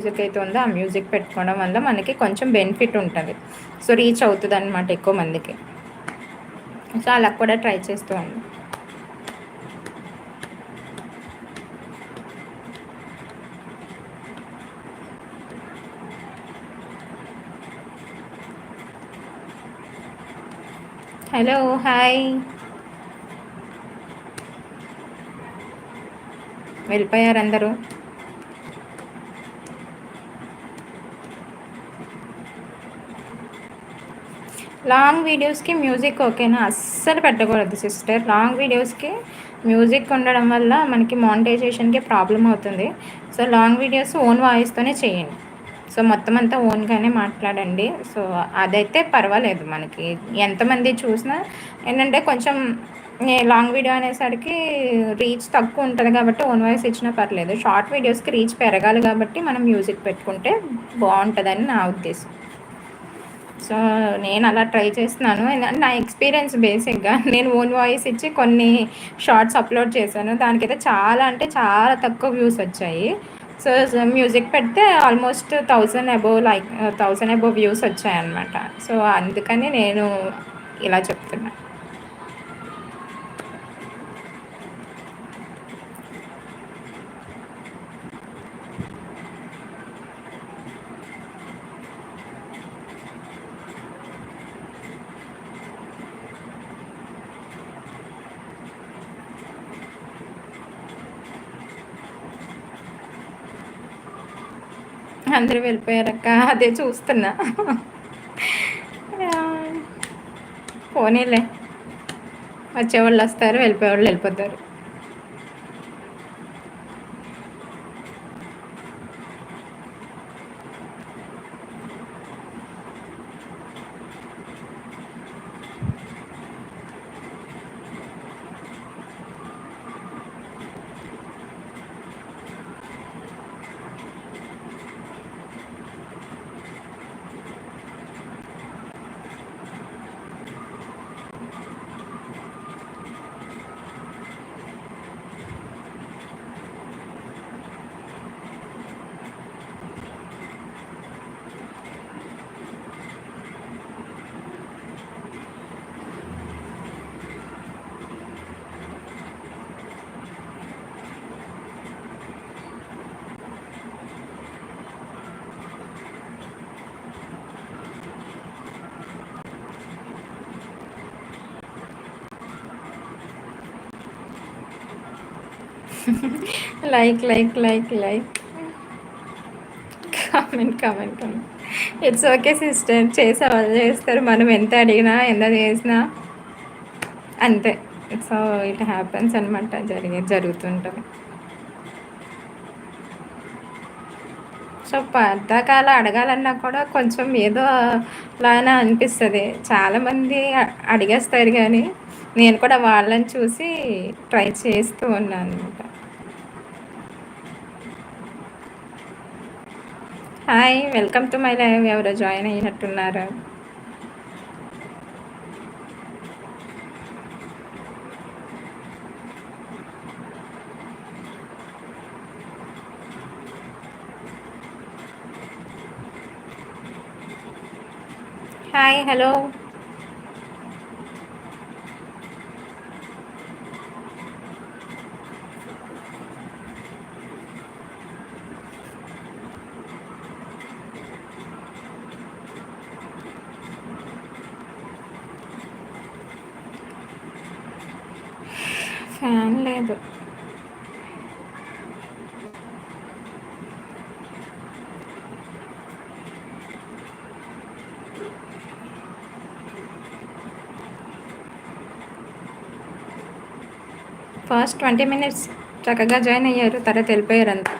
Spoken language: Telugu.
మ్యూజిక్ అయితే ఉందో ఆ మ్యూజిక్ పెట్టుకోవడం వల్ల మనకి కొంచెం బెనిఫిట్ ఉంటుంది. సో రీచ్ అవుతుంది అనమాట ఎక్కువ మందికి. సో అలా కూడా ట్రై చేస్తూ ఉండి. Hello hi. వెళ్ళిపోయారు అందరూ లాంగ్ వీడియోస్కి మ్యూజిక్ ఓకేనా అస్సలు పెట్టకూడదు సిస్టర్ లాంగ్ వీడియోస్కి మ్యూజిక్ ఉండడం వల్ల మనకి మానిటైజేషన్కి ప్రాబ్లం అవుతుంది. సో లాంగ్ వీడియోస్ ఓన్ వాయిస్తోనే చేయండి. సో మొత్తం అంతా ఓన్గానే మాట్లాడండి. సో అదైతే పర్వాలేదు మనకి. ఎంతమంది చూసినా ఏంటంటే కొంచెం లాంగ్ వీడియో అనేసరికి రీచ్ తక్కువ ఉంటుంది కాబట్టి ఓన్ వాయిస్ ఇచ్చినా పర్లేదు. షార్ట్ వీడియోస్కి రీచ్ పెరగాలి కాబట్టి మనం మ్యూజిక్ పెట్టుకుంటే బాగుంటుందని నా ఉద్దేశం. సో నేను అలా ట్రై చేస్తున్నాను. నా ఎక్స్పీరియన్స్ బేసిక్గా నేను ఓన్ వాయిస్ ఇచ్చి కొన్ని షార్ట్స్ అప్లోడ్ చేశాను. దానికైతే చాలా అంటే చాలా తక్కువ వ్యూస్ వచ్చాయి. సో మ్యూజిక్ పెడితే almost thousand above like thousand above views వచ్చాయన్నమాట. సో అందుకని నేను ఇలా చెప్తున్నాను అందరూ వెళ్ళిపోయారక్క. అదే చూస్తున్నా. పోనీలే. వచ్చేవాళ్ళు వస్తారు వెళ్ళిపోయేవాళ్ళు వెళ్ళిపోతారు. Like like like like comment comment comment it's okay sister చేసే వాళ్ళు చేస్తారు. మనం ఎంత అడిగినా ఎంత చేసినా అంతే. సో ఇట్ హ్యాపెన్స్ అనమాట జరిగే జరుగుతుంటుంది. సో పథకాల అడగాలన్నా కూడా కొంచెం ఏదో లాగా అనిపిస్తుంది. చాలామంది అడిగేస్తారు కానీ నేను కూడా వాళ్ళని చూసి ట్రై చేస్తూ ఉన్నాను అనమాట hi welcome to my live. ఎవరో జాయిన్ అయినట్టున్నారు. Hi hello. ఫ్యాన్ లేదు. ఫస్ట్ ట్వంటీ మినిట్స్ చక్కగా జాయిన్ అయ్యారు తర్వాత వెళ్ళిపోయారు అంతా.